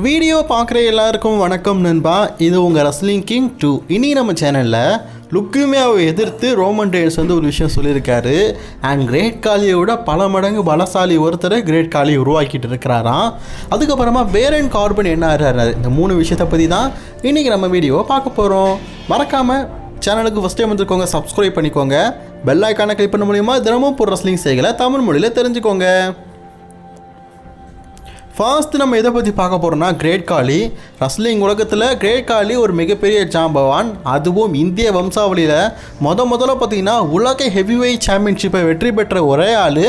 Video பார்க்குற எல்லாருக்கும் வணக்கம் நண்பா. இது உங்கள் ரஸ்லிங் கிங் டூ இனி நம்ம சேனலில் லுக்குமியாவை எதிர்த்து ரோமன் டேஸ் வந்து ஒரு விஷயம் சொல்லியிருக்காரு. அண்ட் கிரேட் காலியை விட பல மடங்கு பலசாலி ஒருத்தரை கிரேட் காலி உருவாக்கிட்டு இருக்கிறாராம். அதுக்கப்புறமா பேரன் கார்பன் என்ன ஆறாரு இந்த மூணு விஷயத்தை பற்றி தான் இன்றைக்கி நம்ம வீடியோவை பார்க்க போகிறோம் மறக்காமல் சேனலுக்கு ஃபஸ்ட் டைம் வந்துருக்கோங்க சப்ஸ்கிரைப் பண்ணிக்கோங்க. பெல் ஐக்கானை கிளிக் பண்ண மூலியமாக தினமும் ஒரு ரஸ்லிங் செய்களை தமிழ் மொழியில் தெரிஞ்சுக்கோங்க. ஃபர்ஸ்ட் நம்ம எதை பற்றி பார்க்க போகிறோம்னா கிரேட் காளி ரஸ்லிங் உலகத்தில் கிரேட் காளி ஒரு மிகப்பெரிய ஜாம்பவான். அதுவும் இந்திய வம்சாவளியில் முத முதல்ல பார்த்தீங்கன்னா உலக ஹெவிவெயிட் சாம்பியன்ஷிப்பை வெற்றி பெற்ற ஒரே ஆள்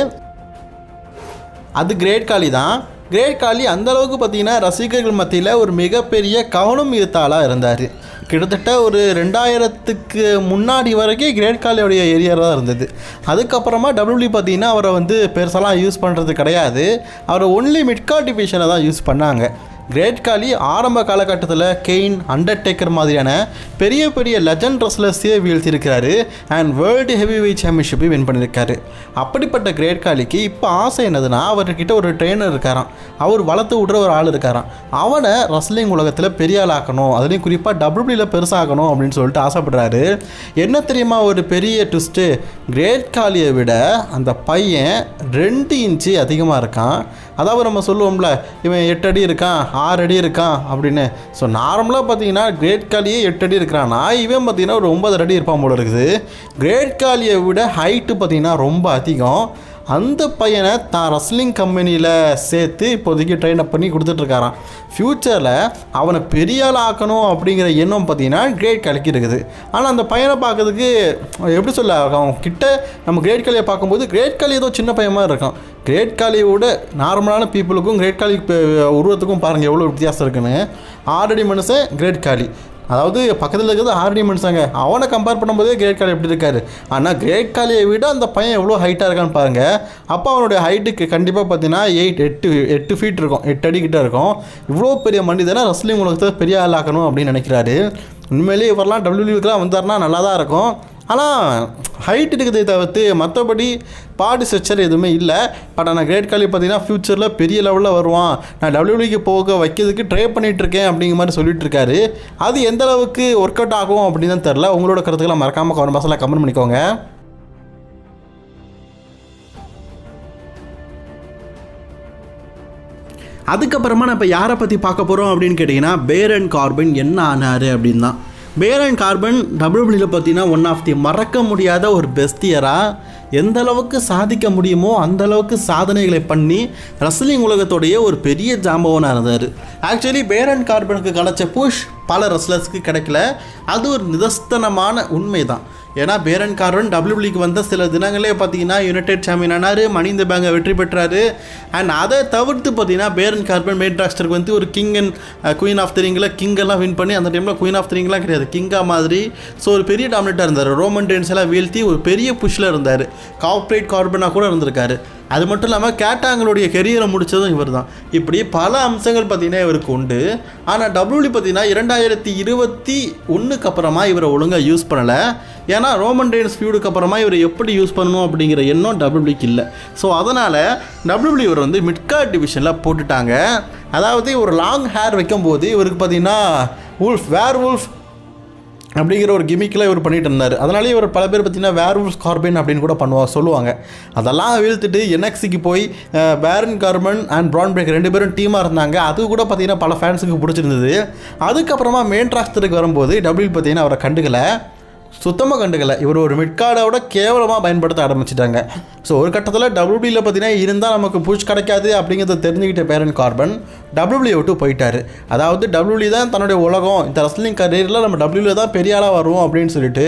அது கிரேட் காளி தான். கிரேட் காளி அந்த அளவுக்கு பார்த்தீங்கன்னா ரசிகர்கள் மத்தியில் ஒரு மிகப்பெரிய கவனம் ஈர்த்தாளாக இருந்தார். கிட்டத்தட்ட ஒரு ரெண்டாயிரத்துக்கு முன்னாடி வரைக்கும் கிரேட் காலியோடைய ஏரியா தான் இருந்தது. அதுக்கப்புறமா டபிள்யூபி பார்த்தீங்கன்னா அவரை வந்து பெருசாலாம் யூஸ் பண்ணுறது கிடையாது. அவரை ஒன்லி மிட்கார்ட் டிவிஷனை தான் யூஸ் பண்ணாங்க. கிரேட் காலி ஆரம்ப காலகட்டத்தில் கெயின் அண்டர்டேக்கர் மாதிரியான பெரிய பெரிய லெஜண்ட் ரெஸ்லர்ஸையே வீழ்த்தியிருக்கிறாரு அண்ட் வேர்ல்டு ஹெவி வெயிட் சாம்பியன்ஷிப்பை வின் பண்ணியிருக்காரு. அப்படிப்பட்ட கிரேட் காலிக்கு இப்போ ஆசை என்னதுன்னா அவர்கிட்ட ஒரு ட்ரெயினர் இருக்காராம். அவர் வளர்த்து விடுற ஒரு ஆள் இருக்காராம். அவனை ரஸ்லிங் உலகத்தில் பெரிய ஆளாக்கணும் ஆக்கணும். அதுலேயும் குறிப்பாக டபிள்யூபியில் பெருசாகணும் அப்படின்னு சொல்லிட்டு ஆசைப்படுறாரு. என்ன தெரியுமா ஒரு பெரிய ட்விஸ்ட்டு கிரேட் காலியை விட அந்த பையன் ரெண்டு இன்ச்சு அதிகமாக இருக்கான். அதாவது நம்ம சொல்லுவோம்ல இவன் எட்டு அடி இருக்கான் ஆறு அடி இருக்கான் அப்படின்னு. ஸோ நார்மலாக பார்த்தீங்கன்னா கிரேட் காலியே எட்டு அடி இருக்கிறான்னா இவன் பார்த்தீங்கன்னா ஒரு ஒன்பது அடி இருப்பான் போல இருக்குது. கிரேட் காலியை விட ஹைட்டு பார்த்தீங்கன்னா ரொம்ப அதிகம். அந்த பையனை தான் ரஸ்லிங் கம்பெனியில் சேர்த்து இப்போதைக்கு ட்ரெயின் அப் பண்ணி கொடுத்துட்ருக்காரான் ஃப்யூச்சரில் அவனை பெரிய ஆள் ஆக்கணும் அப்படிங்கிற எண்ணம் பார்த்தீங்கன்னா கிரேட் கலக்கி இருக்குது. ஆனால் அந்த பையனை பார்க்கறதுக்கு எப்படி சொல்ல அவன் கிட்ட நம்ம கிரேட் காலியை பார்க்கும்போது கிரேட் காலி ஏதோ சின்ன பையன் இருக்கான். கிரேட் காலியோட நார்மலான பீப்புளுக்கும் கிரேட் காலி உருவத்துக்கும் பாருங்கள் எவ்வளோ வித்தியாசம் இருக்குன்னு. ஆரடி மனுஷன் கிரேட் காலி அதாவது பக்கத்தில் இருக்கிறது ஆர்டி மனுஷாங்க. அவனை கம்பேர் பண்ணும்போதே கிரேட் காலி எப்படி இருக்காரு? ஆனால் கிரேட் காலியை விட அந்த பையன் எவ்வளோ ஹைட்டாக இருக்கான்னு பாருங்கள் அப்போ அவனுடைய ஹைட்டுக்கு கண்டிப்பாக பார்த்தீங்கன்னா எயிட் எட்டு எட்டு ஃபீட் இருக்கும். எட்டு அடிக்கிட்ட இருக்கும். இவ்வளோ பெரிய மனிதனை ரஸ்லிங் உலகத்தை பெரிய ஆளாக்கணும் அப்படின்னு நினைக்கிறாரு. உண்மையிலேயே இவரெல்லாம் டபிள்யூபிக்கெலாம் வந்தார்னா நல்லா தான் இருக்கும். ஆனால் ஹைட் இருக்கிறதை தவிர்த்து மற்றபடி பாடி ஸ்ட்ரக்சர் எதுவுமே இல்லை. பட் ஆனால் கிரேட் காலி பார்த்தீங்கன்னா ஃப்யூச்சரில் பெரிய லெவலில் வருவான். நான் டபிள்யூடிக்கு போக வைக்கிறதுக்கு ட்ரை பண்ணிகிட்ருக்கேன் அப்படிங்கிற மாதிரி சொல்லிட்டு இருக்காரு. அது எந்த அளவுக்கு ஒர்க் அவுட் ஆகும் அப்படின்னு தான் தெரில உங்களோட கருத்துக்களை மறக்காமல் கமெண்ட் பாக்ஸில் கமெண்ட் பண்ணிக்கோங்க. அதுக்கப்புறமா நான் இப்போ யாரை பற்றி பார்க்க போகிறோம் அப்படின்னு கேட்டிங்கன்னா பேரன் கார்பன் என்ன ஆனார் அப்படின்னு தான். பேரன் கார்பன் டபிள்யூபிள்யூவில் பார்த்தீங்கன்னா ஒன் ஆஃப் தி மறக்க முடியாத ஒரு பெஸ்டியராக எந்த அளவுக்கு சாதிக்க முடியுமோ அந்த அளவுக்கு சாதனைகளை பண்ணி ரஸ்லிங் உலகத்தோடைய ஒரு பெரிய ஜாம்பவனாக இருந்தார். ஆக்சுவலி பேரன் கார்பனுக்கு கிடச்ச புஷ் பல ரஸ்லர்ஸ்க்கு கிடைக்கல. அது ஒரு நிதஸ்தனமான உண்மை தான் ஏன்னா பேரன் கார்வன் டபிள்யூபிளிக்கு வந்த சில தினங்களே பார்த்தீங்கன்னா யுனைடெட் சாம்பியன் ஆனார் மணிந்த பேங்கை வெற்றி பெற்றார். அண்ட் அதை தவிர்த்து பார்த்தீங்கன்னா பேரன் கார்பன் மேட் ராஸ்டருக்கு வந்து ஒரு கிங் அண்ட் குயின் ஆஃப் திரிங்கில் கிங்கெல்லாம் வின் பண்ணி அந்த டைமில் குயின் ஆஃப் திரிங்லாம் கிடையாது கிங்கா மாதிரி. ஸோ ஒரு பெரிய டாமினேட்டாக இருந்தார். ரோமன் டென்ஸ் எல்லாம் வீழ்த்தி ஒரு பெரிய புஷ்ஷில் இருந்தார். கார்பரேட் கார்பனாக கூட இருந்திருக்காரு. அது மட்டும் இல்லாமல் கேட்டாங்களுடைய கெரியரை முடித்ததும் இவர் தான் இப்படி பல அம்சங்கள் பார்த்திங்கன்னா இவருக்கு உண்டு. ஆனால் டபிள்யூடி பார்த்தீங்கன்னா இரண்டாயிரத்தி இருபத்தி ஒன்றுக்கு அப்புறமா இவரை ஒழுங்காக யூஸ் பண்ணலை. ஏன்னா ரோமன் டெயின்ஸ் ஃபியூடுக்கு அப்புறமா இவரை எப்படி யூஸ் பண்ணணும் அப்படிங்கிற எண்ணம் டபிள்யூடிக்கு இல்லை. ஸோ அதனால் டபிள்யூடி இவர் வந்து மிட்கார்ட் டிவிஷனில் போட்டுட்டாங்க. அதாவது ஒரு லாங் ஹேர் வைக்கும்போது இவருக்கு பார்த்தீங்கன்னா உல்ஃப் வேர் உல்ஃப் அப்படிங்கிற ஒரு கிமிக்கில் இவர் பண்ணிட்டு இருந்தார். அதனாலே இவர் பல பேர் பார்த்தீங்கன்னா வேர் கார்பன் அப்படின்னு கூட பண்ணுவா சொல்லுவாங்க. அதெல்லாம் வீழ்த்துட்டு என்எக்ஸிக்கு போய் பேரன் கார்பன் அண்ட் ப்ரான் பிரேக் ரெண்டு பேரும் டீமாக இருந்தாங்க. அது கூட பார்த்தீங்கன்னா பல ஃபேன்ஸுக்கு பிடிச்சிருந்தது. அதுக்கப்புறமா மெயின் ராஸ்டருக்கு வரும்போது டபிள்யூ பார்த்தீங்கன்னா அவரை கண்டுக்கலை. சுத்தமாக கண்டுக்கலை. இவர் ஒரு மிட்கார்டோட கேவலமாக பயன்படுத்த ஆரம்பிச்சிட்டாங்க. ஸோ ஒரு கட்டத்தில் டபிள்யூபியில் பார்த்தீங்கன்னா இருந்தால் நமக்கு புஷ் கிடைக்காது அப்படிங்கிறத தெரிஞ்சுக்கிட்ட பேரன் கார்பன் டபிள்யூபியை விட்டு போயிட்டார். அதாவது டபிள்யூபி தான் தன்னுடைய உலகம் இந்த ரஸ்லிங் கரியரில் நம்ம டபிள்யூவில் தான் பெரிய ஆளாக வருவோம் அப்படின்னு சொல்லிட்டு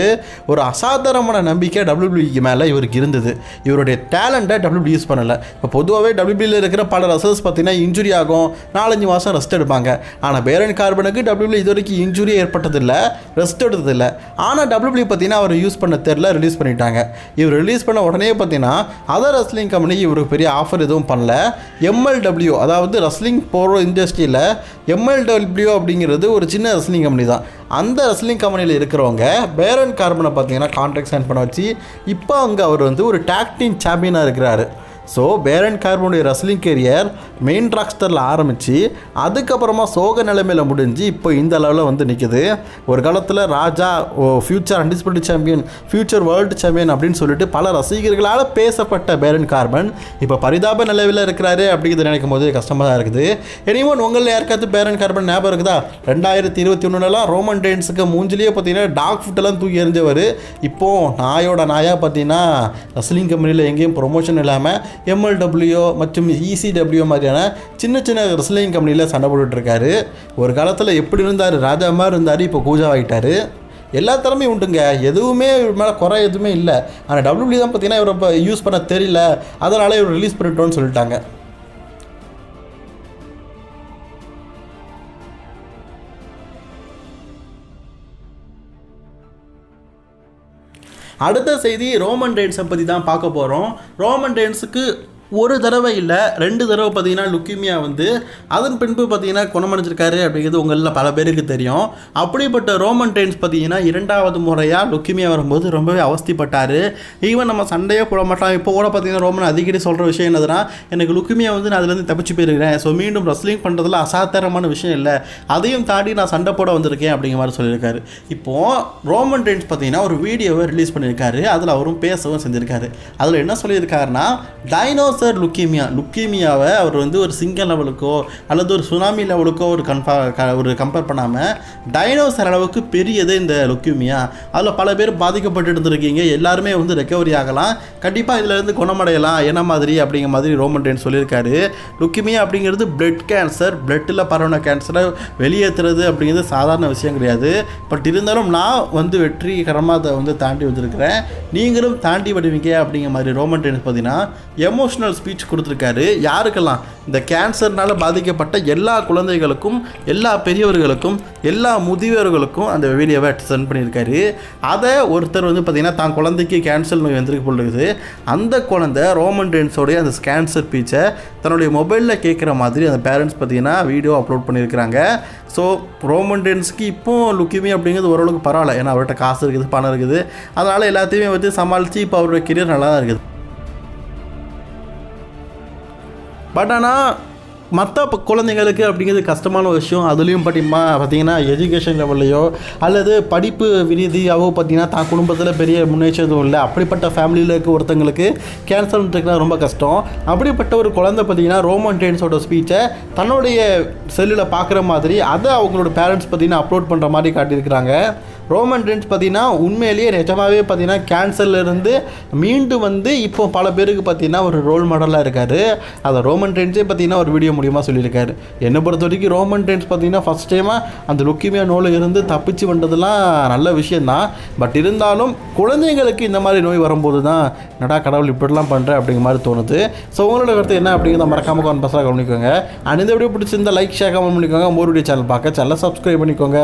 ஒரு அசாதாரணமான நம்பிக்கை டபிள்யூபிள்யூக்கு மேலே இவருக்கு இருந்தது. இவருடைய டேலண்ட்டை டபிள்யூபி யூஸ் பண்ணலை. இப்போ பொதுவாகவே டபிள்யூபியில் இருக்கிற பல ரசல்ஸ் பார்த்தீங்கன்னா இன்ஜுரி ஆகும் நாலஞ்சு மாதம் ரெஸ்ட் எடுப்பாங்க. ஆனால் பேரன் கார்பனுக்கு டபிள்யூபியில் இது வரைக்கும் இன்ஜுரி ஏற்பட்டதில்லை ரெஸ்ட் எடுத்ததில்லை. ஆனால் டபிள்யூபிள்யூ பார்த்தீங்கன்னா அவர் யூஸ் பண்ண தெரில ரிலீஸ் பண்ணிட்டாங்க. இவர் ரிலீஸ் பண்ண உடனே பார்த்தீங்கன்னா அதர் ரஸ்லிங் கம்பெனிக்கு இவருக்கு பெரிய ஆஃபர் எதுவும் பண்ணல. எம்எல்டபிள்யூ அதாவது ரஸ்லிங் போகிற இண்டஸ்ட்ரியில் எம்எல்டபிள்யூ அப்படிங்கிறது ஒரு சின்ன ரெஸ்லிங் கம்பெனி தான். அந்த ரெஸ்லிங் கம்பெனியில் இருக்கிறவங்க பேரன் கார்பனை பார்த்தீங்கன்னா கான்ட்ராக்ட் சைன் பண்ண வச்சு இப்போ அங்கே அவர் வந்து ஒரு டாக் சாம்பியனாக இருக்கிறாரு. ஸோ பேரன் கார்பனுடைய ரஸ்லிங் கேரியர் மெயின் ராக்ஸ்டரில் ஆரம்பித்து அதுக்கப்புறமா சோக நிலைமையில் முடிஞ்சு இப்போ இந்த அளவில் வந்து நிற்குது ஒரு காலத்தில் ராஜா ஓ future undisputed champion future world champion அப்படின்னு சொல்லிட்டு பல ரசிகர்களால் பேசப்பட்ட பேரன் கார்பன் இப்போ பரிதாப நிலவில் இருக்கிறாரு அப்படிங்கிறது நினைக்கும் போது கஷ்டமாக தான் இருக்குது. எனிவன் உங்களில் யாருக்காவது பேரன் கார்பன் ஞாபகம் இருக்குதா? ரெண்டாயிரத்தி இருபத்தி ஒன்றுலாம் ரோமன் டெயின்ஸுக்கு மூஞ்சிலேயே பார்த்தீங்கன்னா டாக் ஃபுட்டெல்லாம் தூக்கி எறிஞ்சவர். இப்போது நாயோட நாயாக பார்த்தீங்கன்னா ரஸ்லிங் கம்பெனியில் எங்கேயும் ப்ரொமோஷன் இல்லாமல் எம்எல்டபிள்யூ மற்றும் இசிடபிள்யூ மாதிரியான சின்ன சின்ன ரெஸ்லிங் கம்பெனியில் சண்டை போட்டுட்ருக்காரு. ஒரு காலத்தில் எப்படி இருந்தார் ராஜா மாதிரி இருந்தார் இப்போ கூஜாவாகிட்டார் எல்லா திறமையும் உண்டுங்க. எதுவுமே இவர் மேலே குறை எதுவுமே இல்லை. ஆனால் டபிள்யூபிள்யூ தான் பார்த்தீங்கன்னா இவரை இப்போ யூஸ் பண்ண தெரியல. அதனால் இவர் ரிலீஸ் பண்ணிட்டோன்னு சொல்லிட்டாங்க. அடுத்த செய்தி ரோமன் ரெயின்ஸை பற்றி தான் பார்க்க போகிறோம் ரோமன் ரெயின்ஸுக்கு ஒரு தடவை இல்லை ரெண்டு தடவை பார்த்தீங்கன்னா லுக்கிமியா வந்து அதன் பின்பு பார்த்தீங்கன்னா குணமடைஞ்சிருக்காரு அப்படிங்கிறது உங்களில் பல பேருக்கு தெரியும். அப்படிப்பட்ட ரோமன் ரெயின்ஸ் பார்த்தீங்கன்னா இரண்டாவது முறையாக லுக்கிமியா வரும்போது ரொம்பவே அவஸ்திப்பட்டார். ஈவன் நம்ம சண்டையே போட மாட்டோம். இப்போ கூட பார்த்தீங்கன்னா ரோமன் அடிக்கடி சொல்கிற விஷயம் என்னதுன்னா எனக்கு லுக்கிமியா வந்து நான் அதுலேருந்து தப்பிச்சு போயிருக்கிறேன். ஸோ மீண்டும் ரஸ்லிங் பண்ணுறதுல அசாத்தரமான விஷயம் இல்லை. அதையும் தாண்டி நான் சண்டை போட வந்திருக்கேன் அப்படிங்கிற மாதிரி சொல்லியிருக்காரு. இப்போது ரோமன் ரெயின்ஸ் பார்த்தீங்கன்னா ஒரு வீடியோவை ரிலீஸ் பண்ணியிருக்காரு. அதில் அவரும் பேசவும் செஞ்சுருக்காரு. அதில் என்ன சொல்லியிருக்காருன்னா டைனோஸ் சார் லுக்கீமியா. லுக்கீமியாவை அவர் வந்து ஒரு சிங்கம் லெவலுக்கோ அல்லது ஒரு சுனாமி லெவலுக்கோ ஒரு கன்ஃபா ஒரு கம்பேர் பண்ணாமல் டைனோசர் அளவுக்கு பெரியது இந்த லுக்கீமியா. அதில் பல பேர் பாதிக்கப்பட்டு இருந்திருக்கீங்க. எல்லாருமே வந்து ரெக்கவரி ஆகலாம். கண்டிப்பாக இதிலேருந்து குணமடையலாம். என்ன மாதிரி அப்படிங்கிற மாதிரி ரோமன் டேன் சொல்லியிருக்காரு. லுக்கிமியா அப்படிங்கிறது பிளட் கேன்சர் பிளட்டில் பரவன கேன்சரை வெளியேற்றுறது அப்படிங்கிறது சாதாரண விஷயம் கிடையாது. பட் இருந்தாலும் நான் வந்து வெற்றிகரமாக அதை வந்து தாண்டி வந்திருக்கிறேன். நீங்களும் தாண்டி வருவீங்க அப்படிங்கிற மாதிரி ரோமன் டென்ஸ் பார்த்தீங்கன்னா எமோஷனல் ஸ்பீச் கொடுத்துருக்காரு. யாருக்கெல்லாம்? இந்த கேன்சர்னால் பாதிக்கப்பட்ட எல்லா குழந்தைகளுக்கும் எல்லா பெரியவர்களுக்கும் எல்லா முதியவர்களுக்கும் அந்த வீடியோவை சென்ட் பண்ணியிருக்காரு. அதை ஒருத்தர் வந்து பார்த்திங்கன்னா தான் குழந்தைக்கு கேன்சர் நோய் வந்திருக்கு போல அந்த குழந்தை ரோமன் ரெயின்ஸோடைய அந்த கேன்சர் ஸ்பீச்சை தன்னுடைய மொபைலில் கேட்குற மாதிரி அந்த பேரண்ட்ஸ் பார்த்தீங்கன்னா வீடியோ அப்லோட் பண்ணியிருக்கிறாங்க. ஸோ ரோமன் ரெயின்ஸ்க்கு இப்போ லுக்கிமி அப்படிங்கிறது ஓரளவுக்கு பரவாயில்ல. ஏன்னா அவர்கிட்ட காசு இருக்குது பணம் இருக்குது. அதனால் எல்லாத்தையுமே வச்சு சமாளித்து இப்போ அவருடைய கெரியர் நல்லா தான் இருக்குது. பட் ஆனால் மற்ற இப்போ குழந்தைங்களுக்கு அப்படிங்கிறது கஷ்டமான ஒரு விஷயம். அதுலேயும் பார்த்திமா பார்த்தீங்கன்னா எஜுகேஷன் லெவல்லையோ அல்லது படிப்பு ரீதியாகவோ பார்த்தீங்கன்னா தான் குடும்பத்தில் பெரிய முன்னேற்றம் இல்லை. அப்படிப்பட்ட ஃபேமிலியில் இருக்க ஒருத்தங்களுக்கு கேன்சர் இருக்குன்னா ரொம்ப கஷ்டம். அப்படிப்பட்ட ஒரு குழந்தை பார்த்தீங்கன்னா ரோமன் டெயின்ஸோட ஸ்பீச்சை தன்னுடைய செல்லில் பார்க்குற மாதிரி அதை அவங்களோட பேரண்ட்ஸ் பார்த்தீங்கன்னா அப்லோட் பண்ணுற மாதிரி காட்டியிருக்கிறாங்க. ரோமன் ட்ரெண்ட்ஸ் பார்த்தீங்கன்னா உண்மையிலேயே நிஜமாகவே பார்த்தீங்கன்னா கேன்சர்லேருந்து மீண்டும் மீண்டு வந்து இப்போ பல பேருக்கு பார்த்தீங்கன்னா ஒரு ரோல் மாடலாக இருக்காரு. அதை ரோமன் ட்ரெண்ட்ஸே பார்த்தீங்கன்னா ஒரு வீடியோ முடியுமா சொல்லியிருக்காரு. என்னை பொறுத்த வரைக்கும் ரோமன் டைம்ஸ் பார்த்தீங்கன்னா ஃபஸ்ட் டைமாக அந்த லுக்கிமியா நோயில் இருந்து தப்பிச்சு வந்ததெல்லாம் நல்ல விஷயந்தான் பட் இருந்தாலும் குழந்தைங்களுக்கு இந்த மாதிரி நோய் வரும்போது தான் நடா கடவுள் இப்படிலாம் பண்ணுறேன் அப்படிங்கிற மாதிரி தோணுது. ஸோ உங்களோட கருத்து என்ன அப்படிங்கிறத மறக்காமல் கான்பஸாக கவனிக்கோங்க அண்ட் இந்த வீடியோ பிடிச்சிருந்தா லைக் ஷேர் கமெண்ட் பண்ணிக்கோங்க. மோர் வீடியோ சேனல் பார்க்க சேனலை சப்ஸ்கிரைப் பண்ணிக்கோங்க.